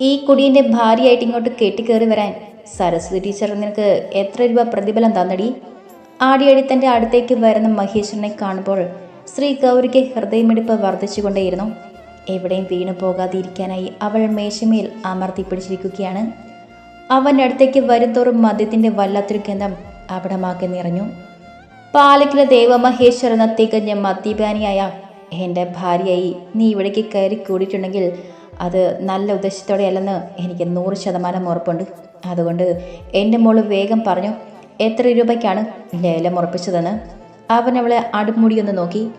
ഈ കുടീന്റെ ഭാര്യയായിട്ട് ഇങ്ങോട്ട് കെട്ടിക്കേറി വരാൻ സരസ്വതി ടീച്ചർ നിനക്ക് എത്ര രൂപ പ്രതിഫലം തന്നടി? ആടിയടി തന്റെ അടുത്തേക്ക് വരുന്ന മഹേശ്വരനെ കാണുമ്പോൾ ശ്രീ ഗൗരിക്ക് ഹൃദയമിടിപ്പ് വർദ്ധിച്ചുകൊണ്ടേയിരുന്നു. എവിടെയും വീണു പോകാതിരിക്കാനായി അവൾ മേശമേൽ അമർത്തി പിടിച്ചിരിക്കുകയാണ്. അവന്റെ അടുത്തേക്ക് വരുംതോറും മദ്യത്തിന്റെ വല്ലാത്തൊരു ഗന്ധം അവിടമാക്കി നിറഞ്ഞു. പാലക്കിലെ ദേവമഹേശ്വർ എന്ന തികഞ്ഞ മദ്യപാനിയായ എന്റെ ഭാര്യയായി നീ ഇവിടേക്ക് കയറി കൂടിയിട്ടുണ്ടെങ്കിൽ അത് നല്ല ഉദ്ദേശത്തോടെയല്ലെന്ന് എനിക്ക് നൂറ് ശതമാനം ഉറപ്പുണ്ട്. അതുകൊണ്ട് എന്റെ മോൾ വേഗം പറഞ്ഞു എത്ര രൂപയ്ക്കാണ് ലേലം ഉറപ്പിച്ചതെന്ന് അവൻ അവളെ അടുമുടി അടുമുടിയൊന്ന് നോക്കി.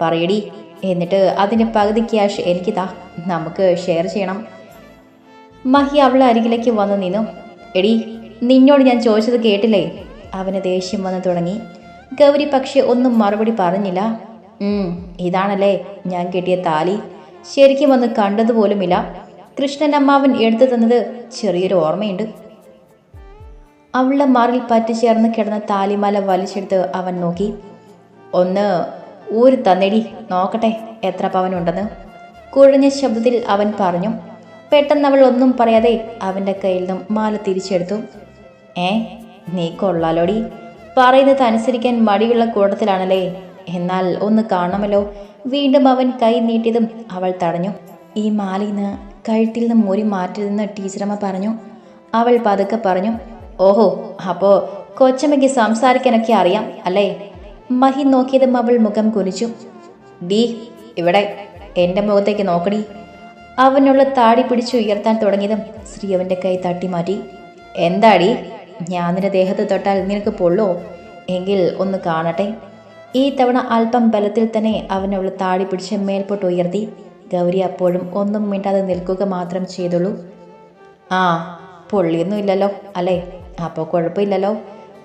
പറയടി എന്നിട്ട് അതിന്റെ പകുതി ക്യാഷ് എനിക്ക് താ നമുക്ക് ഷെയർ ചെയ്യണം. മഹി അവളെ അരികിലേക്ക് വന്ന് നിന്നു. എടി നിന്നോട് ഞാൻ ചോദിച്ചത് കേട്ടില്ലേ? അവന് ദേഷ്യം വന്ന് തുടങ്ങി. ഗൗരി പക്ഷെ ഒന്നും മറുപടി പറഞ്ഞില്ല. ഇതാണല്ലേ ഞാൻ കെട്ടിയ താലി. ശരിക്കും ഒന്ന് കണ്ടതുപോലുമില്ല. കൃഷ്ണൻ അമ്മാവൻ എടുത്തു തന്നത് ചെറിയൊരു ഓർമ്മയുണ്ട്. അവളുടെ മാറിൽ പറ്റിച്ചേർന്ന് കിടന്ന താലിമാല വലിച്ചെടുത്ത് അവൻ നോക്കി. ഒന്ന് ഊരി തന്നെടി നോക്കട്ടെ എത്ര പവനുണ്ടെന്ന്. കുഴഞ്ഞ ശബ്ദത്തിൽ അവൻ പറഞ്ഞു. പെട്ടെന്ന് അവൾ ഒന്നും പറയാതെ അവന്റെ കയ്യിൽ നിന്നും മാല തിരിച്ചെടുത്തു. ഏ നീ കൊള്ളാലോടി. പറയുന്നത് അനുസരിക്കാൻ മടിയുള്ള കൂട്ടത്തിലാണല്ലേ. എന്നാൽ ഒന്ന് കാണണമല്ലോ വീണ്ടും അവൻ കൈ നീട്ടിയതും അവൾ തടഞ്ഞു. ഈ മാലിന്ന് കഴുത്തിൽ നിന്ന് മുറി മാറ്റരുതെന്ന് ടീച്ചറമ്മ പറഞ്ഞു. അവൾ പതുക്കെ പറഞ്ഞു ഓഹോ അപ്പോ കൊച്ചമ്മയ്ക്ക് സംസാരിക്കാനൊക്കെ അറിയാം അല്ലേ? മഹി നോക്കിയതും അവൾ മുഖം കുനിച്ചു. ഡി ഇവിടെ എന്റെ മുഖത്തേക്ക് നോക്കടി. അവനുള്ള താടി പിടിച്ചു ഉയർത്താൻ തുടങ്ങിയതും ശ്രീ അവന്റെ കൈ തട്ടി മാറ്റി. എന്താടി ഞാൻ നിന്റെ ദേഹത്ത് തൊട്ടാൽ നിനക്ക് പൊള്ളോ എങ്കിൽ ഒന്ന് കാണട്ടെ. ഈ തവണ അല്പം ബലത്തിൽ തന്നെ അവനുള്ള താടി പിടിച്ച് മേൽപോട്ട് ഉയർത്തി. ഗൗരി അപ്പോഴും ഒന്നും മിണ്ടാതെ നിൽക്കുക മാത്രം ചെയ്തുള്ളൂ. ആ പൊള്ളിയൊന്നും ഇല്ലല്ലോ അല്ലേ? അപ്പോൾ കുഴപ്പമില്ലല്ലോ.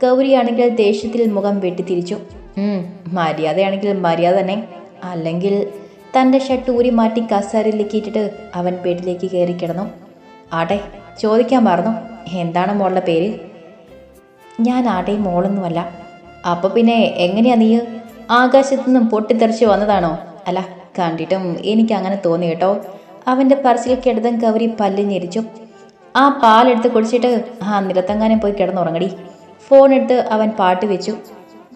ഗൗരിയാണെങ്കിൽ ദേഷ്യത്തിൽ മുഖം വെട്ടിത്തിരിച്ചു. തിരിച്ചു മര്യാദയാണെങ്കിൽ മര്യാദ തന്നെ. അല്ലെങ്കിൽ തന്റെ ഷർട്ട് ഊരി മാറ്റി കസാരയിലേക്ക് ഇട്ടിട്ട് അവൻ വീട്ടിലേക്ക് കയറി കിടന്നു. ആട്ടെ ചോദിക്കാൻ പറഞ്ഞു എന്താണ് മോളുടെ പേര്? ഞാൻ ആടേ മോളൊന്നുമല്ല. അപ്പോൾ പിന്നെ എങ്ങനെയാ നീ ആകാശത്തു നിന്നും പൊട്ടിത്തെറിച്ച് വന്നതാണോ? അല്ല കണ്ടിട്ടും എനിക്ക് അങ്ങനെ തോന്നി കേട്ടോ. അവന്റെ പറച്ചിൽ കിടതം കവരി പല്ല് ഞെരിച്ചു ആ പാലെടുത്ത് കുടിച്ചിട്ട് ആ നിലത്തങ്ങാനും പോയി കിടന്നുറങ്ങടി. ഫോൺ എടുത്ത് അവൻ പാട്ട് വെച്ചു.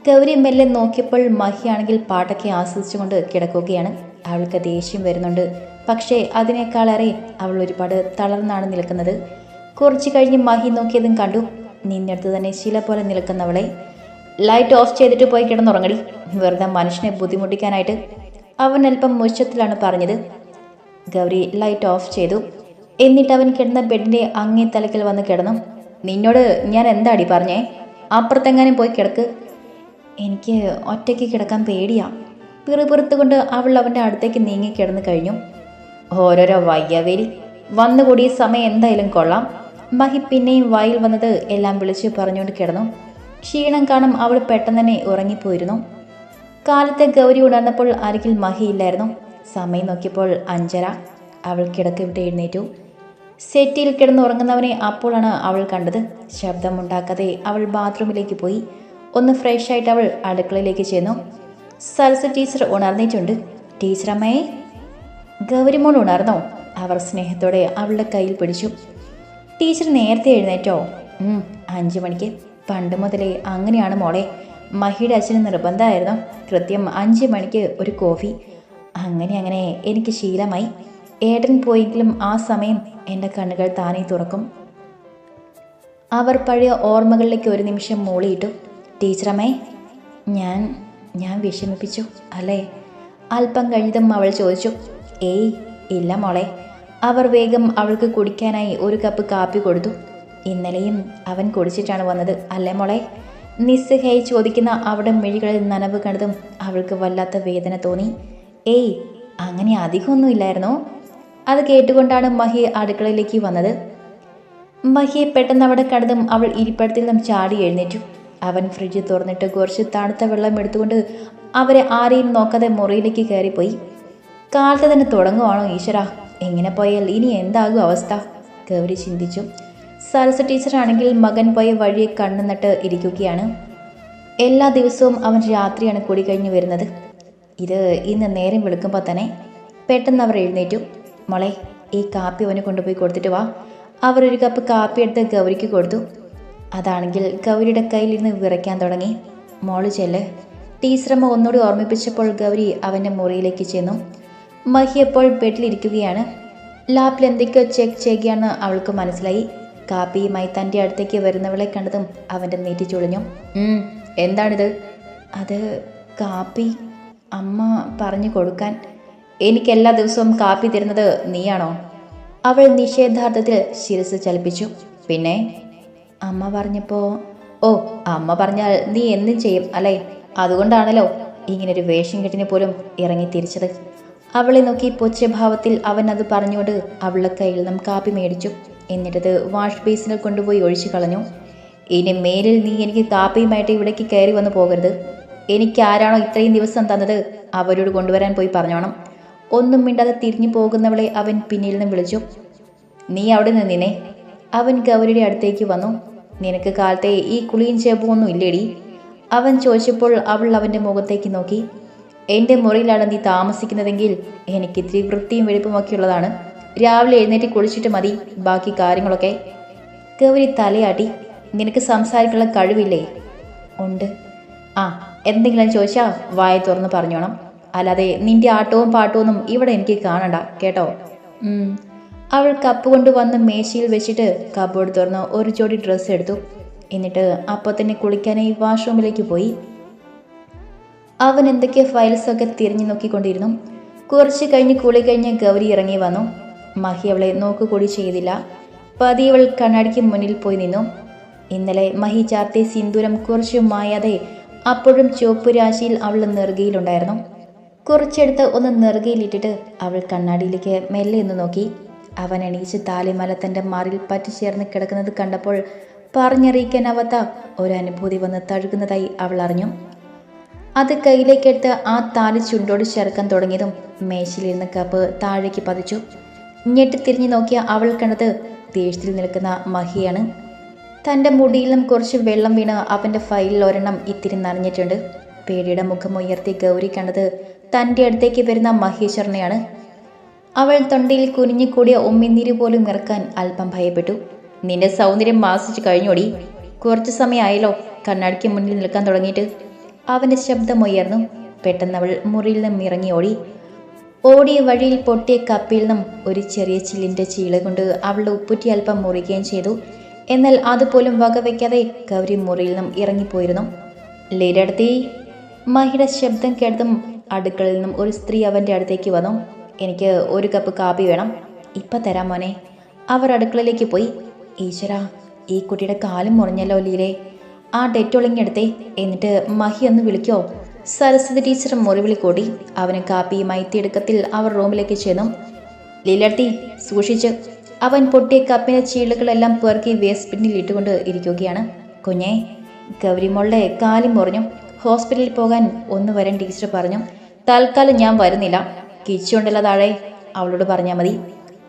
ഗൗരി മെല്ലെ നോക്കിയപ്പോൾ മഹിയാണെങ്കിൽ പാട്ടൊക്കെ ആസ്വദിച്ചുകൊണ്ട് കിടക്കുകയാണ്. അവൾക്ക് ദേഷ്യം വരുന്നുണ്ട്. പക്ഷേ അതിനേക്കാളേറെ അവൾ ഒരുപാട് തളർന്നാണ് നിൽക്കുന്നത്. കുറച്ച് കഴിഞ്ഞ് മഹി നോക്കിയതും കണ്ടു. നിന്നടുത്ത് തന്നെ ശില പോലെ നിൽക്കുന്നവളെ. ലൈറ്റ് ഓഫ് ചെയ്തിട്ട് പോയി കിടന്നുറങ്ങടി. വെറുതെ മനുഷ്യനെ ബുദ്ധിമുട്ടിക്കാനായിട്ട് അവൻ അല്പം മുച്ചത്തിലാണ് പറഞ്ഞത്. ഗൗരി ലൈറ്റ് ഓഫ് ചെയ്തു. എന്നിട്ട് അവൻ കിടന്ന ബെഡിന്റെ അങ്ങേ തലക്കിൽ വന്ന് കിടന്നു. നിന്നോട് ഞാൻ എന്താടി പറഞ്ഞേ? അപ്പുറത്തെങ്ങാനും പോയി കിടക്ക്. എനിക്ക് ഒറ്റയ്ക്ക് കിടക്കാൻ പേടിയാ. പിറുപിറുത്തുകൊണ്ട് അവൾ അവന്റെ അടുത്തേക്ക് നീങ്ങി കിടന്നു കഴിഞ്ഞു. ഓരോരോ വയ്യവേലി. വന്നുകൂടി സമയം എന്തായാലും കൊള്ളാം. മഹി പിന്നെയും വായിൽ വന്നത് എല്ലാം വിളിച്ച് പറഞ്ഞുകൊണ്ട് കിടന്നു. ക്ഷീണം കാണും അവൾ പെട്ടെന്ന് തന്നെ ഉറങ്ങിപ്പോയിരുന്നു. കാലത്തെ ഗൗരി ഉണർന്നപ്പോൾ അരികിൽ മഹിയില്ലായിരുന്നു. സമയം നോക്കിയപ്പോൾ അഞ്ചര. അവൾ കിടക്ക വിട്ട് എഴുന്നേറ്റു. സെറ്റിയിൽ കിടന്ന് ഉറങ്ങുന്നവനെ അപ്പോഴാണ് അവൾ കണ്ടത്. ശബ്ദമുണ്ടാക്കാതെ അവൾ ബാത്റൂമിലേക്ക് പോയി. ഒന്ന് ഫ്രഷ് ആയിട്ട് അവൾ അടുക്കളയിലേക്ക് ചെന്നു. സരസ് ടീച്ചർ ഉണർന്നിട്ടുണ്ട്. ടീച്ചറമ്മയെ ഗൗരിമോൾ ഉണർന്നോ? അവർ സ്നേഹത്തോടെ അവളുടെ കയ്യിൽ പിടിച്ചു. ടീച്ചർ നേരത്തെ എഴുന്നേറ്റോ? അഞ്ച് മണിക്ക്. പണ്ട് മുതലേ അങ്ങനെയാണ് മോളെ. മഹിയുടെ അച്ഛന് നിർബന്ധമായിരുന്നു. കൃത്യം അഞ്ച് മണിക്ക് ഒരു കോഫി. അങ്ങനെ അങ്ങനെ എനിക്ക് ശീലമായി. ഏട്ടൻ പോയെങ്കിലും ആ സമയം എന്റെ കണ്ണുകൾ താനേ തുറക്കും. അവർ പഴയ ഓർമ്മകളിലേക്ക് ഒരു നിമിഷം മൂളിയിട്ടു. ടീച്ചറമ്മേ ഞാൻ ഞാൻ വിഷമിപ്പിച്ചു അല്ലേ? അല്പം കഴിഞ്ഞതും അവൾ ചോദിച്ചു. ഏയ് ഇല്ല മോളെ. അവർ വേഗം അവൾക്ക് കുടിക്കാനായി ഒരു കപ്പ് കാപ്പി കൊടുത്തു. ഇന്നലെയും അവൻ കുടിച്ചിട്ടാണ് വന്നത് അല്ലേ മോളെ? നിസ്സഹായി ചോദിക്കുന്ന അവിടെ മിഴികളിൽ നനവ് കണ്ടതും അവൾക്ക് വല്ലാത്ത വേദന തോന്നി. ഏയ് അങ്ങനെ അധികമൊന്നും ഇല്ലായിരുന്നോ? അത് കേട്ടുകൊണ്ടാണ് മഹി അടുക്കളയിലേക്ക് വന്നത്. മഹിയെ പെട്ടെന്ന് അവിടെ കണ്ടതും അവൾ ഇരിപ്പടത്തിൽ നിന്നും ചാടി എഴുന്നേറ്റു. അവൻ ഫ്രിഡ്ജ് തുറന്നിട്ട് കുറച്ച് തണുത്ത വെള്ളം എടുത്തുകൊണ്ട് അവരെ ആരെയും നോക്കാതെ മുറിയിലേക്ക് കയറിപ്പോയി. കാലത്ത് തന്നെ തുടങ്ങുവാണോ ഈശ്വര? എങ്ങനെ പോയാൽ ഇനി എന്താകും അവസ്ഥ? ഗൗരി ചിന്തിച്ചു. സരസ ടീച്ചറാണെങ്കിൽ മകൻ പോയ വഴിയെ കണ്ണുനട്ട് ഇരിക്കുകയാണ്. എല്ലാ ദിവസവും അവൻ രാത്രിയാണ് കൊടി കഴിഞ്ഞ് വരുന്നത്. ഇത് ഇന്ന് നേരം വിളിക്കുമ്പോൾ തന്നെ പെട്ടെന്ന് അവർ എഴുന്നേറ്റു. മോളെ ഈ കാപ്പി അവനെ കൊണ്ടുപോയി കൊടുത്തിട്ട് വാ. അവർ ഒരു കപ്പ് കാപ്പി എടുത്ത് ഗൗരിക്ക് കൊടുത്തു. അതാണെങ്കിൽ ഗൗരിയുടെ കയ്യിൽ നിന്ന് വിറയ്ക്കാൻ തുടങ്ങി. മോൾ ചെല്ല്. ടീച്ചറമ്മ ഒന്നുകൂടി ഓർമ്മിപ്പിച്ചപ്പോൾ ഗൗരി അവന്റെ മുറിയിലേക്ക് ചെന്നു. മഹി എപ്പോൾ ബെഡിലിരിക്കുകയാണ്. ലാപ്പിൽ എന്തൊക്കെയോ ചെക്ക് ചെയ്യുകയാണെന്ന് അവൾക്ക് മനസ്സിലായി. കാപ്പിയുമായി തന്റെ അടുത്തേക്ക് വരുന്നവളെ കണ്ടതും അവന്റെ നെറ്റി ചുളിഞ്ഞു. "ഉം, എന്താണിത്? അത് കാപ്പി അമ്മ പറഞ്ഞു കൊടുക്കാൻ എനിക്ക് എല്ലാ ദിവസവും കാപ്പി തരുന്നത് നീയാണോ? അവൾ നിഷേധാർത്ഥത്തിൽ ശിരസ് ചലിപ്പിച്ചു. പിന്നെ? അമ്മ പറഞ്ഞപ്പോൾ ഓ അമ്മ പറഞ്ഞാൽ നീ എന്തും ചെയ്യും അല്ലേ? അതുകൊണ്ടാണല്ലോ ഇങ്ങനൊരു വേഷം കെട്ടിന് പോലും ഇറങ്ങി തിരിച്ചത്. അവളെ നോക്കി പുച്ഛഭാവത്തിൽ അവൻ അത് പറഞ്ഞുകൊണ്ട് അവളുടെ കയ്യിൽ നിന്നും കാപ്പി മേടിച്ചു. എന്നിട്ടത് വാഷ് ബേസിനിൽ കൊണ്ടുപോയി ഒഴിച്ചു കളഞ്ഞു. ഇനി മേലിൽ നീ എനിക്ക് കാപ്പിയുമായിട്ട് ഇവിടേക്ക് കയറി വന്നു പോകരുത്. എനിക്ക് ആരാണോ ഇത്രയും ദിവസം തന്നത് അവരോട് കൊണ്ടുവരാൻ പോയി പറഞ്ഞോണം. ഒന്നും മിണ്ടാതെ തിരിഞ്ഞു പോകുന്നവളെ അവൻ പിന്നിൽ നിന്ന് വിളിച്ചു. നീ അവിടെ നിന്നിനെ. അവൻ ഗൗരിയുടെ അടുത്തേക്ക് വന്നു. നിനക്ക് കാലത്തെ ഈ കുളിയും ചേപ്പുമൊന്നും ഇല്ലേടി? അവൻ ചോദിച്ചപ്പോൾ അവൾ അവന്റെ മുഖത്തേക്ക് നോക്കി. എന്റെ മുറിയിലാണ് നീ താമസിക്കുന്നതെങ്കിൽ എനിക്ക് ഇത്തിരി വൃത്തിയും വെളുപ്പുമൊക്കെ ഉള്ളതാണ്. രാവിലെ എഴുന്നേറ്റ് കുളിച്ചിട്ട് മതി. ബാക്കി കാര്യങ്ങളൊക്കെ. ഗൗരി തലയാട്ടി നിനക്ക് സംസാരിക്കാനുള്ള കഴിവില്ലേ? ഉണ്ട്. ആ എന്തെങ്കിലും ചോദിച്ചാൽ വായ തുറന്ന് പറഞ്ഞോണം. അല്ലാതെ നിന്റെ ആട്ടവും പാട്ടവും ഇവിടെ എനിക്ക് കാണണ്ട കേട്ടോ. അവൾ കപ്പ് കൊണ്ട് വന്ന് മേശയിൽ വെച്ചിട്ട് കബോർഡ് തുറന്ന് ഒരു ജോഡി ഡ്രസ്സ് എടുത്തു. എന്നിട്ട് അപ്പോൾ തന്നെ കുളിക്കാനായി വാഷ്റൂമിലേക്ക് പോയി. അവൻ എന്തൊക്കെ ഫയൽസൊക്കെ തിരിഞ്ഞു നോക്കിക്കൊണ്ടിരുന്നു. കുറച്ച് കഴിഞ്ഞ് കുളി കഴിഞ്ഞ് ഗൗരി ഇറങ്ങി വന്നു. മഹി അവളെ നോക്കുകൂടി ചെയ്തില്ല. പതി അവൾ കണ്ണാടിക്ക് മുന്നിൽ പോയി നിന്നു. ഇന്നലെ മഹി ചാർത്തി സിന്ദൂരം കുറച്ചു മായാതെ അപ്പോഴും ചുവപ്പ് രാശിയിൽ അവൾ നെറുകയിലുണ്ടായിരുന്നു. കുറച്ചെടുത്ത് ഒന്ന് നെറുകയിലിട്ടിട്ട് അവൾ കണ്ണാടിയിലേക്ക് മെല്ലെ ഒന്ന് നോക്കി. അവൻ എണീച്ച് താലിമല തന്റെ മാറിൽ പറ്റി ചേർന്ന് കിടക്കുന്നത് കണ്ടപ്പോൾ പറഞ്ഞറിയിക്കാനാവാത്ത ഒരനുഭൂതി വന്ന് തഴുകുന്നതായി അവൾ അറിഞ്ഞു. അത് കയ്യിലേക്കെടുത്ത് ആ താലി ചുണ്ടോട് ചേർക്കാൻ തുടങ്ങിയതും മേശയിലിരുന്ന കപ്പ് താഴേക്ക് പതിച്ചു. ഞെട്ടിത്തിരിഞ്ഞു നോക്കിയ അവൾ കണ്ടത് ദേഷ്യത്തിൽ നിൽക്കുന്ന മഹിയാണ്. തന്റെ മുടിയിലും കുറച്ച് വെള്ളം വീണ് അവന്റെ ഫയലിൽ ഒരെണ്ണം ഇത്തിരി നനഞ്ഞിട്ടുണ്ട്. പേടിയുടെ മുഖം ഉയർത്തി ഗൗരി കണ്ടത് തന്റെ അടുത്തേക്ക് വരുന്ന മഹേശ്വരനെയാണ്. അവൾ തൊണ്ടയിൽ കുനിഞ്ഞു കൂടിയ ഉമ്മിനീര് പോലും ഇറക്കാൻ അല്പം ഭയപ്പെട്ടു. നിന്റെ സൗന്ദര്യം മാസിച്ച് കഴിഞ്ഞോടി. കുറച്ച് സമയമായല്ലോ കണ്ണാടിക്ക് മുന്നിൽ നിൽക്കാൻ തുടങ്ങിയിട്ട്. അവന്റെ ശബ്ദം ഉയർന്നു. പെട്ടെന്ന് അവൾ മുറിയിൽ നിന്നും ഇറങ്ങി ഓടി ഓടിയ വഴിയിൽ പൊട്ടിയ കപ്പിൽ നിന്നും ഒരു ചെറിയ ചില്ലിന്റെ ചീള കൊണ്ട് അവളുടെ ഉപ്പുറ്റി അല്പം മുറിയുകയും ചെയ്തു. എന്നാൽ അതുപോലും വകവയ്ക്കാതെ ഗൗരി മുറിയിൽ നിന്നും ഇറങ്ങിപ്പോയിരുന്നു. ലേരടുത്തി മഹിയുടെ ശബ്ദം കേട്ടതും അടുക്കളയിൽ നിന്നും ഒരു സ്ത്രീ അവന്റെ അടുത്തേക്ക് വന്നു. എനിക്ക് ഒരു കപ്പ് കാപ്പി വേണം. ഇപ്പം തരാം മോനെ. അവർ അടുക്കളയിലേക്ക് പോയി. ഈശ്വര ഈ കുട്ടിയുടെ കാലും മുറിഞ്ഞല്ലോ ലീലേ ആ ഡെറ്റോളിങ്ങെടുത്തേ എന്നിട്ട് മഹി ഒന്ന് വിളിക്കോ. സരസ്വതി ടീച്ചർ മുറിവിളി കൂടി അവന് കാപ്പിയുമായി തിടുക്കത്തിൽ അവർ റൂമിലേക്ക് ചെന്നു. ലീലർത്തി സൂക്ഷിച്ച്. അവൻ പൊട്ടിയ കപ്പിന്റെ ചീളുകളെല്ലാം പേർക്കി വേസ്റ്റ് ബിന്നിൽ ഇട്ടുകൊണ്ട് ഇരിക്കുകയാണ്. കുഞ്ഞെ ഗൗരിമോളുടെ കാലും മുറിഞ്ഞു. ഹോസ്പിറ്റലിൽ പോകാൻ ഒന്ന് വരാൻ ടീച്ചർ പറഞ്ഞു. തൽക്കാലം ഞാൻ വരുന്നില്ല. കിച്ചുണ്ടല്ലോ താഴെ. അവളോട് പറഞ്ഞാൽ മതി.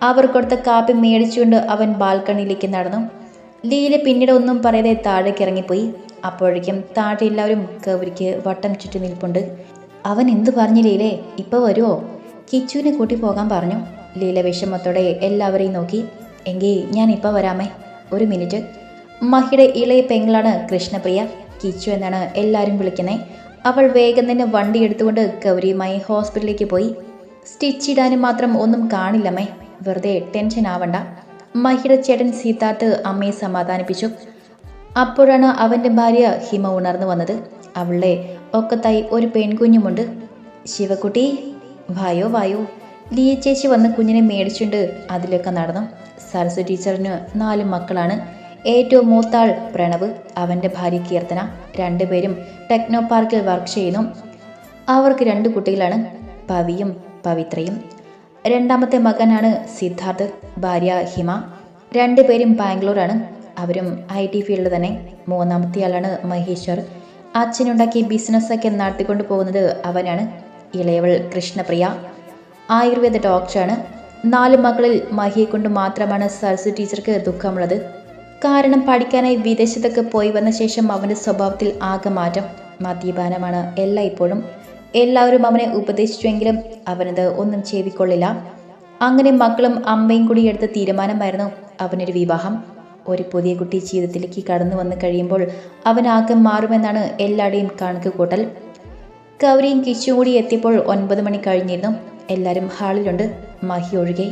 അവർ കൊടുത്ത കാപ്പി മേടിച്ചുകൊണ്ട് അവൻ ബാൽക്കണിയിലേക്ക് നടന്നു. ലീല പിന്നീട് ഒന്നും പറയാതെ താഴേക്ക് ഇറങ്ങിപ്പോയി. അപ്പോഴേക്കും താഴെ എല്ലാവരും കവരിക്ക് വട്ടം ചുറ്റി നിൽപ്പുണ്ട്. അവൻ എന്തു പറഞ്ഞു ലീലേ? ഇപ്പോൾ വരുമോ കിച്ചുവിനെ കൂട്ടി പോകാൻ പറഞ്ഞു. ലീല വിഷമത്തോടെ എല്ലാവരെയും നോക്കി. എങ്കിൽ ഞാൻ ഇപ്പോൾ വരാമേ. ഒരു മിനിറ്റ്. മഹിയുടെ ഇളയ പെങ്ങളാണ് കൃഷ്ണപ്രിയ. കിച്ചു എന്നാണ് എല്ലാവരും വിളിക്കുന്നത് അവൾ വേഗം തന്നെ വണ്ടി എടുത്തുകൊണ്ട് ഗൗരിയുമായി ഹോസ്പിറ്റലിലേക്ക് പോയി. സ്റ്റിച്ച് ഇടാനും മാത്രം ഒന്നും കാണില്ലമ്മേ. വെറുതെ ടെൻഷൻ ആവണ്ട. മഹിയുടെ ചേട്ടൻ സിദ്ധാർത്ഥ് അമ്മയെ സമാധാനിപ്പിച്ചു. അപ്പോഴാണ് അവന്റെ ഭാര്യ ഹിമ ഉണർന്നു വന്നത്. അവളെ ഒക്കത്തായി ഒരു പെൺകുഞ്ഞുമുണ്ട്. ശിവക്കുട്ടി വായോ വായോ. ലിയ ചേച്ചി വന്ന് കുഞ്ഞിനെ മേടിച്ചുണ്ട് അതിലൊക്കെ നടന്നു. സരസ്വ ടീച്ചറിന് നാല് മക്കളാണ്. ഏറ്റവും മൂത്താൾ പ്രണവ് അവന്റെ ഭാര്യ കീർത്തന. രണ്ടുപേരും ടെക്നോ പാർക്കിൽ വർക്ക് ചെയ്യുന്നു. അവർക്ക് രണ്ട് കുട്ടികളാണ്. പവിയും പവിത്രയും. രണ്ടാമത്തെ മകനാണ് സിദ്ധാർത്ഥ് ഭാര്യ ഹിമ. രണ്ടുപേരും ബാംഗ്ലൂരാണ്. അവരും ഐ ടി ഫീൽഡ് തന്നെ. മൂന്നാമത്തെ ആളാണ് മഹേശ്വർ. അച്ഛനുണ്ടാക്കി ബിസിനസ്സൊക്കെ നടത്തിക്കൊണ്ട് പോകുന്നത് അവനാണ്. ഇളയവൾ കൃഷ്ണപ്രിയ. ആയുർവേദ ഡോക്ടറാണ്. നാല് മക്കളിൽ മഹിയെ കൊണ്ട് മാത്രമാണ് സരസ്വതി ടീച്ചർക്ക് ദുഃഖമുള്ളത്. കാരണം പഠിക്കാനായി വിദേശത്തൊക്കെ പോയി വന്ന ശേഷം അവന്റെ സ്വഭാവത്തിൽ ആകെ മാറ്റം. മദ്യപാനമാണ് എല്ലാ ഇപ്പോഴും എല്ലാവരും അവനെ ഉപദേശിച്ചുവെങ്കിലും അവനത് ഒന്നും ചെവിക്കൊള്ളില്ല അങ്ങനെ മക്കളും അമ്മയും കൂടി എടുത്ത തീരുമാനമായിരുന്നു അവനൊരു വിവാഹം. ഒരു പുതിയ കുട്ടി ജീവിതത്തിലേക്ക് കടന്നു വന്നു കഴിയുമ്പോൾ അവനാക്കം മാറുമെന്നാണ് എല്ലാവരുടെയും കണക്ക് കൂട്ടൽ ഗൗരിയും കിച്ചും കൂടി എത്തിയപ്പോൾ ഒൻപത് മണി കഴിഞ്ഞിരുന്നു. എല്ലാവരും ഹാളിലുണ്ട്. മഹി ഒഴികെ.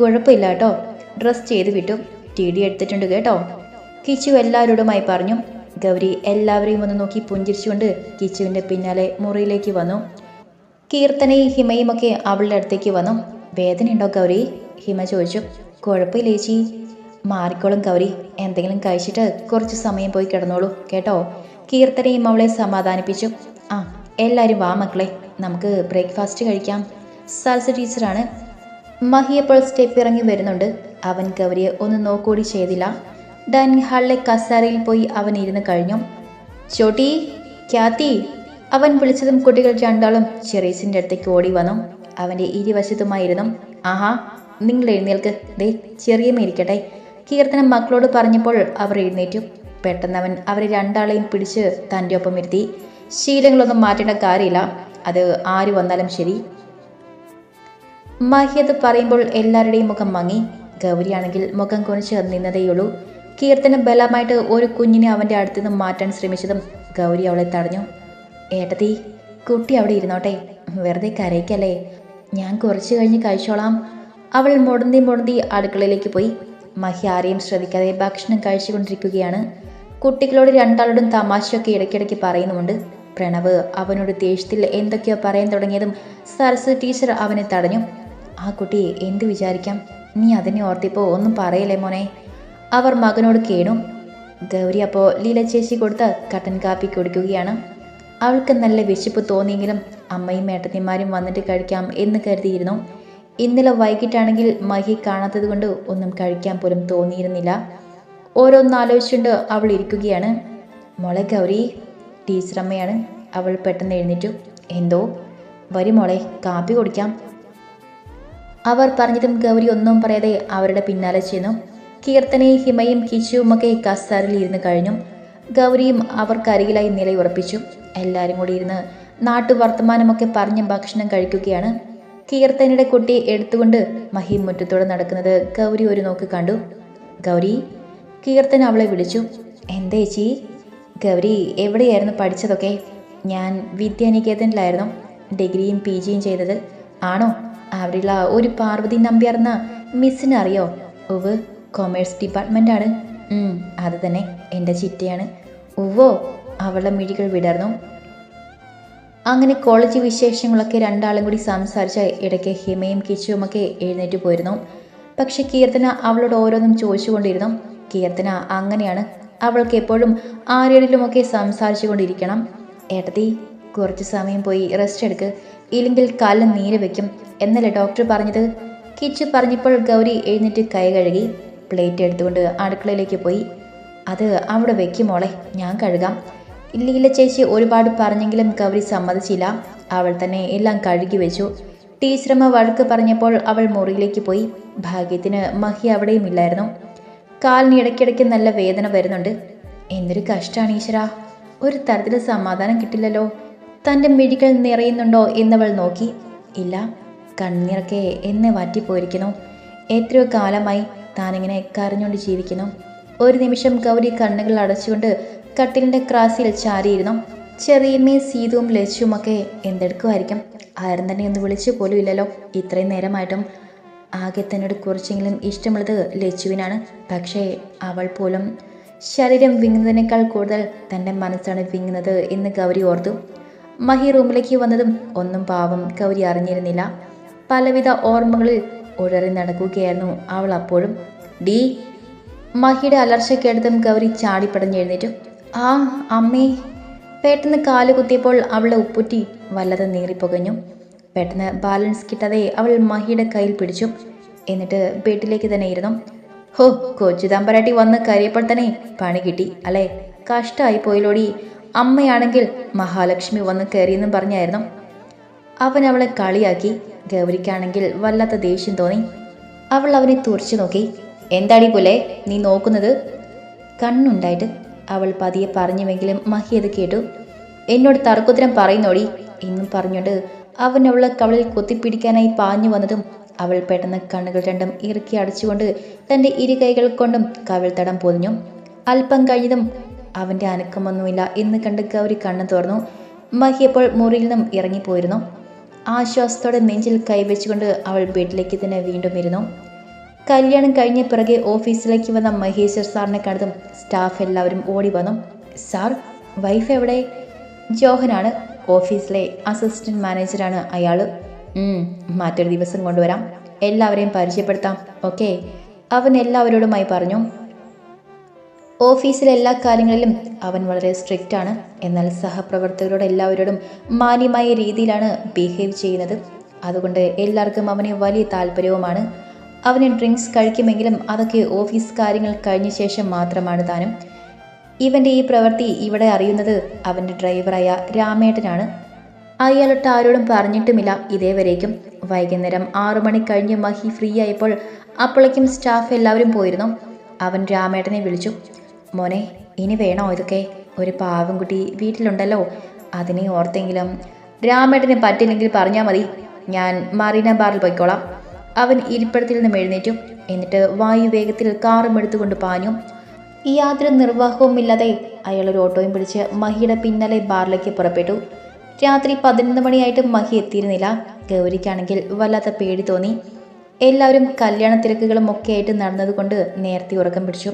കുഴപ്പമില്ല കേട്ടോ. ഡ്രസ് ചെയ്ത് വിട്ടു. ടി ഡി എടുത്തിട്ടുണ്ട് കേട്ടോ. കിച്ചു എല്ലാവരോടുമായി പറഞ്ഞു. ഗൗരി എല്ലാവരെയും ഒന്ന് നോക്കി പുഞ്ചിരിച്ചുകൊണ്ട് കിച്ചുവിന്റെ പിന്നാലെ മുറിയിലേക്ക് വന്നു. കീർത്തനയും ഹിമയും ഒക്കെ അവളുടെ അടുത്തേക്ക് വന്നു. വേദനയുണ്ടോ ഗൗരി? ഹിമ ചോദിച്ചു. കുഴപ്പമില്ല ചേച്ചി. മാറിക്കോളും ഗൗരി. എന്തെങ്കിലും കഴിച്ചിട്ട് കുറച്ച് സമയം പോയി കിടന്നോളൂ കേട്ടോ? കീർത്തനയും അവളെ സമാധാനിപ്പിച്ചു. ആ എല്ലാവരും വാ മക്കളെ. നമുക്ക് ബ്രേക്ക്ഫാസ്റ്റ് കഴിക്കാം. സരസ ടീച്ചറാണ്. മഹിയപ്പോൾ സ്റ്റെപ്പ് ഇറങ്ങി വരുന്നുണ്ട്. അവൻ ഗൗരിയെ ഒന്ന് നോക്കൂടി ചെയ്തില്ല. ഡൈനിങ് ഹാളിലെ കസാരയിൽ പോയി അവൻ ഇരുന്ന് കഴിഞ്ഞു. ചോട്ടി ക്യാത്തി അവൻ വിളിച്ചതും കുട്ടികൾ രണ്ടാളും ചെറീസിന്റെ അടുത്തേക്ക് ഓടി വന്നു. അവന്റെ ഇരുവശത്തുമായിരുന്നു. ആഹാ നിങ്ങൾ എഴുന്നേൽക്ക്. ദേ ചെറിയ ഇരിക്കട്ടെ. കീർത്തനം മക്കളോട് പറഞ്ഞപ്പോൾ അവർ എഴുന്നേറ്റു. പെട്ടെന്ന് അവൻ അവരെ രണ്ടാളെയും പിടിച്ച് തന്റെ ഒപ്പം ഇരുത്തി. ശീലങ്ങളൊന്നും മാറ്റേണ്ട കാര്യമില്ല. അത് ആര് വന്നാലും ശരി. മഹിയത് പറയുമ്പോൾ എല്ലാവരുടെയും മുഖം മങ്ങി. ഗൗരിയാണെങ്കിൽ മുഖം കുണിച്ച് നിന്നതേയുള്ളൂ. കീർത്തനം ബലമായിട്ട് ഒരു കുഞ്ഞിനെ അവന്റെ അടുത്തു നിന്ന് മാറ്റാൻ ശ്രമിച്ചതും ഗൗരി അവളെ തടഞ്ഞു. ഏട്ടത്തി കുട്ടി അവിടെ ഇരുന്നോട്ടെ. വെറുതെ കരയ്ക്കല്ലേ. ഞാൻ കുറച്ച് കഴിഞ്ഞ് കഴിച്ചോളാം. അവൾ മുടന്തി മുടന്തി അടുക്കളയിലേക്ക് പോയി. മഹി ആരെയും ശ്രദ്ധിക്കാതെ ഭക്ഷണം കഴിച്ചുകൊണ്ടിരിക്കുകയാണ്. കുട്ടികളോട് രണ്ടാളോടും തമാശയൊക്കെ ഇടയ്ക്കിടയ്ക്ക് പറയുന്നുമുണ്ട്. പ്രണവ് അവനോട് ദേഷ്യത്തിൽ എന്തൊക്കെയോ പറയാൻ തുടങ്ങിയതും സരസ് ടീച്ചർ അവനെ തടഞ്ഞു. ആ കുട്ടി എന്ത് വിചാരിക്കാം? നീ അതിനെ ഓർത്തിപ്പോൾ ഒന്നും പറയല്ലേ മോനെ? അവർ മകനോട് കേണു. ഗൗരി അപ്പോൾ ലീല ചേച്ചി കൊടുത്ത കട്ടൻ കാപ്പി കുടിക്കുകയാണ്. അവൾക്ക് നല്ല വിശപ്പ് തോന്നിയെങ്കിലും അമ്മയും ഏട്ടത്തിമാരും വന്നിട്ട് കഴിക്കാം എന്ന് കരുതിയിരുന്നു. ഇന്നലെ വൈകിട്ടാണെങ്കിൽ മഹി കാണാത്തത് കൊണ്ട് ഒന്നും കഴിക്കാൻ പോലും തോന്നിയിരുന്നില്ല. ഓരോന്നാലോചിച്ചുകൊണ്ട് അവൾ ഇരിക്കുകയാണ്. മോളെ ഗൗരി ടീച്ചറമ്മയാണ് അവൾ പെട്ടെന്ന് എഴുന്നേറ്റു. എന്തോ? വരി മോളെ കാപ്പി കുടിക്കാം. അവർ പറഞ്ഞതും ഗൗരി ഒന്നും പറയാതെ അവരുടെ പിന്നാലെ ചെന്നു. കീർത്തനയും ഹിമയും കിച്ചുവുമൊക്കെ കസാറിൽ ഇരുന്ന് കഴിഞ്ഞു. ഗൗരിയും അവർക്കരികിലായി നിലയുറപ്പിച്ചു എല്ലാവരും കൂടി ഇരുന്ന് നാട്ടു വർത്തമാനമൊക്കെ പറഞ്ഞ് ഭക്ഷണം കഴിക്കുകയാണ്. കീർത്തനയുടെ കുട്ടിയെ എടുത്തുകൊണ്ട് മഹി മുറ്റത്തോടെ നടക്കുന്നത് ഗൗരി ഒരു നോക്ക് കണ്ടു. ഗൗരി കീർത്തന അവളെ വിളിച്ചു. എന്തേ ചേച്ചി? ഗൗരി എവിടെയായിരുന്നു പഠിച്ചതൊക്കെ? ഞാൻ വിദ്യാനികേതനിലായിരുന്നു. ഡിഗ്രിയും പി ജിയും ചെയ്തത്. ആണോ? അവിടെയുള്ള ഒരു പാർവതി നമ്പ്യാർന്ന മിസ്സിനറിയോ? ഉവ് കൊമേഴ്സ് ഡിപ്പാർട്ട്മെന്റാണ് അത് തന്നെ എന്റെ ചിറ്റയാണ്. ഉവോ അവളുടെ മിഴികൾ വിടർന്നു. അങ്ങനെ കോളേജ് വിശേഷങ്ങളൊക്കെ രണ്ടാളും കൂടി സംസാരിച്ച ഇടയ്ക്ക് ഹിമയും കിച്ചുമൊക്കെ എഴുന്നേറ്റ് പോയിരുന്നു. പക്ഷെ കീർത്തന അവളോട് ഓരോന്നും ചോദിച്ചുകൊണ്ടിരുന്നു. കീർത്തന അങ്ങനെയാണ്. അവൾക്ക് എപ്പോഴും ആരെങ്കിലുമൊക്കെ സംസാരിച്ചു കൊണ്ടിരിക്കണം ഏട്ടത്തി കുറച്ച് സമയം പോയി റെസ്റ്റ് എടുക്ക്. ഇല്ലെങ്കിൽ കാലം നീര് വെക്കും. എന്നല്ലേ ഡോക്ടർ പറഞ്ഞത്? കിച്ചു പറഞ്ഞപ്പോൾ ഗൗരി എഴുന്നേറ്റ് കൈ കഴുകി. പ്ലേറ്റ് എടുത്തുകൊണ്ട് അടുക്കളയിലേക്ക് പോയി. അത് അവിടെ വെക്കും മോളെ ഞാൻ കഴുകാം. ലീല ചേച്ചി ഒരുപാട് പറഞ്ഞെങ്കിലും കവരി സമ്മതിച്ചില്ല. അവൾ തന്നെ എല്ലാം കഴുകി വെച്ചു. ടീച്ചറമ്മ വഴക്ക് പറഞ്ഞപ്പോൾ അവൾ മുറിയിലേക്ക് പോയി. ഭാഗ്യത്തിന് മഹി അവിടെയും ഇല്ലായിരുന്നു. കാലിന് ഇടയ്ക്കിടയ്ക്ക് നല്ല വേദന വരുന്നുണ്ട്. എന്തൊരു കഷ്ടമാണ് ഈശ്വര. ഒരു തരത്തിൽ സമാധാനം കിട്ടില്ലല്ലോ. തന്റെ മിഴികൾ നിറയുന്നുണ്ടോ എന്നവൾ നോക്കി. ഇല്ല കണ്ണീറൊക്കെ എന്നെ വാറ്റിപ്പോയിരിക്കുന്നു. എത്രയോ കാലമായി താനിങ്ങനെ കരഞ്ഞുകൊണ്ട് ജീവിക്കുന്നു. ഒരു നിമിഷം ഗൗരി കണ്ണുകൾ അടച്ചുകൊണ്ട് കട്ടിലിന്റെ ക്രാസിൽ ചാരിയിരുന്നു. ചെറിയമ്മയും സീതുവും ലച്ചുമൊക്കെ എന്തെടുക്കുമായിരിക്കും? ആരും തന്നെ ഒന്ന് വിളിച്ചു പോലും ഇല്ലല്ലോ. ഇത്രയും നേരമായിട്ടും ആകെ തന്നോട് കുറച്ചെങ്കിലും ഇഷ്ടമുള്ളത് ലച്ചുവിനാണ്. പക്ഷേ അവൾ പോലും ശരീരം വിങ്ങുന്നതിനേക്കാൾ കൂടുതൽ തന്റെ മനസ്സാണ് വിങ്ങുന്നത് എന്ന് ഗൗരി ഓർത്തു. മഹി റൂമിലേക്ക് വന്നതും ഒന്നും പാവം ഗൗരി അറിഞ്ഞിരുന്നില്ല. പലവിധ ഓർമ്മകളിൽ ഉഴറി നടക്കുകയായിരുന്നു അവൾ അപ്പോഴും. ഡി മഹിയുടെ അലർച്ചയ്ക്കടുത്തും ഗൗരി ചാടിപ്പടഞ്ഞെഴുന്നേറ്റു. ആ അമ്മേ. പെട്ടെന്ന് കാൽ കുത്തിയപ്പോൾ അവളെ ഉപ്പുറ്റി വല്ലത് നീറിപ്പുകഞ്ഞു. പെട്ടെന്ന് ബാലൻസ് കിട്ടാതെ അവൾ മഹിയുടെ കയ്യിൽ പിടിച്ചു. എന്നിട്ട് വീട്ടിലേക്ക് തന്നെ ഇരുന്നു. ഹോ കൊച്ചു തമ്പരാട്ടി വന്ന് കയറിയപ്പോൾ തന്നെ പണി കിട്ടി അല്ലേ? കഷ്ടമായി പോയിലോടി അമ്മയാണെങ്കിൽ മഹാലക്ഷ്മി വന്ന് കയറിയെന്നും പറഞ്ഞായിരുന്നു. അവൻ അവളെ കളിയാക്കി ഗൗരിക്കാണെങ്കിൽ വല്ലാത്ത ദേഷ്യം തോന്നി. അവൾ അവനെ തുറച്ചു നോക്കി. എന്താടി പോലെ നീ നോക്കുന്നത്? കണ്ണുണ്ടായിട്ട് അവൾ പതിയെ പറഞ്ഞുവെങ്കിലും മഹി അത് കേട്ടു. എന്നോട് തർക്കുത്തരം പറയുന്നോടി എന്നും പറഞ്ഞുകൊണ്ട് അവൻ അവളെ കവളിൽ കൊത്തിപ്പിടിക്കാനായി പാഞ്ഞു വന്നതും അവൾ പെട്ടെന്ന് കണ്ണുകൾ രണ്ടും ഇറുക്കി അടച്ചുകൊണ്ട് തന്റെ ഇരു കൈകൾ കൊണ്ടും കവിൾത്തടം പൊതിഞ്ഞു. അല്പം കഴിഞ്ഞതും അവന്റെ അനക്കമൊന്നുമില്ല എന്ന് കണ്ട് ഗൗരി കണ്ണു തുറന്നു. മഹിയപ്പോൾ മുറിയിൽ നിന്നും ഇറങ്ങിപ്പോയിരുന്നു. ആശ്വാസത്തോടെ നെഞ്ചിൽ കൈവച്ചുകൊണ്ട് അവൾ ബെഡിലേക്ക് തന്നെ വീണ്ടും ഇരുന്നു. കല്യാണം കഴിഞ്ഞ പിറകെ ഓഫീസിലേക്ക് വന്ന മഹേശ്വർ സാറിനെ കണ്ടതും സ്റ്റാഫ് എല്ലാവരും ഓടി വന്നു. സാർ വൈഫ് എവിടെ? ജോഹനാണ് ഓഫീസിലെ അസിസ്റ്റന്റ് മാനേജറാണ് അയാൾ. മറ്റൊരു ദിവസം കൊണ്ടുവരാം. എല്ലാവരെയും പരിചയപ്പെടുത്താം ഓക്കെ? അവൻ എല്ലാവരോടുമായി പറഞ്ഞു. ഓഫീസിലെ എല്ലാ കാര്യങ്ങളിലും അവൻ വളരെ സ്ട്രിക്റ്റ് ആണ്. എന്നാൽ സഹപ്രവർത്തകരോട് എല്ലാവരോടും മാന്യമായ രീതിയിലാണ് ബിഹേവ് ചെയ്യുന്നത്. അതുകൊണ്ട് എല്ലാവർക്കും അവനെ വലിയ താല്പര്യവുമാണ്. അവന് ഡ്രിങ്ക്സ് കഴിക്കുമെങ്കിലും അതൊക്കെ ഓഫീസ് കാര്യങ്ങൾ കഴിഞ്ഞ ശേഷം മാത്രമാണ് താനും. ഇവന്റെ ഈ പ്രവൃത്തി ഇവിടെ അറിയുന്നത് അവന്റെ ഡ്രൈവറായ രാമേട്ടനാണ്. അയാളൊട്ട് ആരോടും പറഞ്ഞിട്ടുമില്ല ഇതേവരേക്കും. വൈകുന്നേരം ആറു മണി കഴിഞ്ഞ് മഹി ഫ്രീ ആയപ്പോൾ അപ്പോഴേക്കും സ്റ്റാഫ് എല്ലാവരും പോയിരുന്നു. അവൻ രാമേട്ടനെ വിളിച്ചു. മോനെ ഇനി വേണോ ഇതൊക്കെ? ഒരു പാവം കുട്ടി വീട്ടിലുണ്ടല്ലോ. അതിനെ ഓർത്തെങ്കിലും രാമേട്ടന് പറ്റില്ലെങ്കിൽ പറഞ്ഞാൽ മതി. ഞാൻ മറീന ബാറിൽ പോയിക്കോളാം. അവൻ ഇരിപ്പിടത്തിൽ നിന്നും എഴുന്നേറ്റു. എന്നിട്ട് വായു വേഗത്തിൽ കാറും എടുത്തുകൊണ്ട് പാഞ്ഞു. യാതൊരു നിർവാഹവുമില്ലാതെ അയാൾ ഒരു ഓട്ടോയും പിടിച്ച് മഹിയുടെ പിന്നാലെ ബാറിലേക്ക് പുറപ്പെട്ടു. രാത്രി പതിനൊന്ന് മണിയായിട്ട് മഹി എത്തിയിരുന്നില്ല. ഗൗരിക്കാണെങ്കിൽ വല്ലാത്ത പേടി തോന്നി. എല്ലാവരും കല്യാണ തിരക്കുകളും ഒക്കെ ആയിട്ട് നടന്നതുകൊണ്ട് നേരത്തെ ഉറക്കം പിടിച്ചു.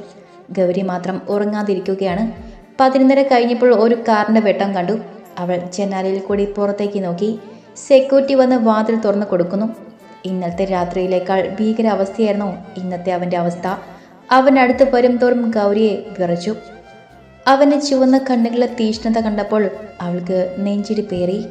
ഗൗരി മാത്രം ഉറങ്ങാതിരിക്കുകയാണ്. പതിനൊന്നര കഴിഞ്ഞപ്പോൾ ഒരു കാറിന്റെ വെട്ടം കണ്ടു. അവൾ ജനാലയിൽ കൂടി പുറത്തേക്ക് നോക്കി. സെക്യൂരിറ്റി വന്ന് വാതിൽ തുറന്നു കൊടുക്കുന്നു. ഇന്നത്തെ രാത്രിയിലേക്കാൾ ഭീകരാവസ്ഥയായിരുന്നു ഇന്നത്തെ അവന്റെ അവസ്ഥ. അവൻ അടുത്ത് വരും തോറും ഗൗരിയെ വിറച്ചു. അവന്റെ ചുവന്ന കണ്ണുകളിലെ തീഷ്ണത കണ്ടപ്പോൾ അവൾക്ക് നെഞ്ചിരി പേറി.